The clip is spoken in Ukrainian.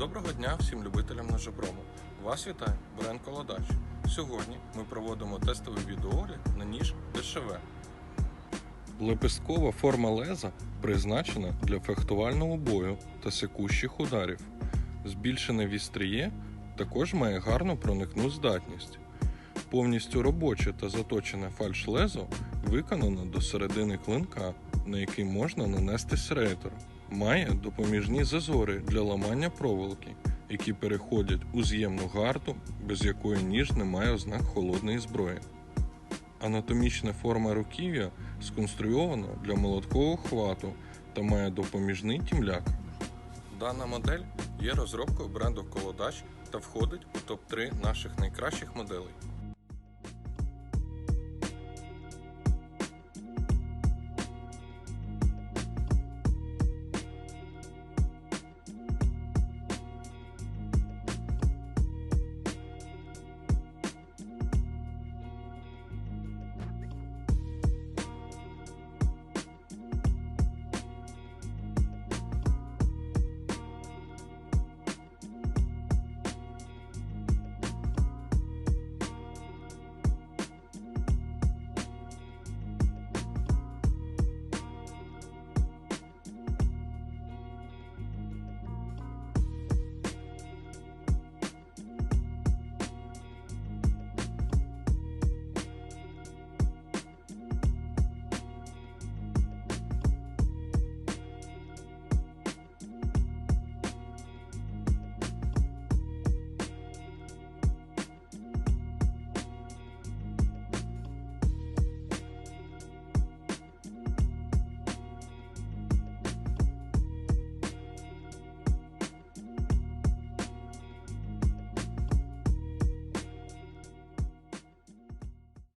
Доброго дня всім любителям ножопрому. Вас вітає бренд Колодач. Сьогодні ми проводимо тестовий відеоогляд на ніж ДШВ. Лепесткова форма леза призначена для фехтувального бою та секущих ударів. Збільшене вістріє також має гарну проникну здатність. Повністю робоче та заточене фальш-лезо виконано до середини клинка, на який можна нанести серейтор. Має допоміжні зазори для ламання проволоки, які переходять у з'ємну гарду, без якої ніж не має ознак холодної зброї. Анатомічна форма руків'я сконструйована для молоткового хвату та має допоміжний тімляк. Дана модель є розробкою бренду Колодач та входить у топ-3 наших найкращих моделей.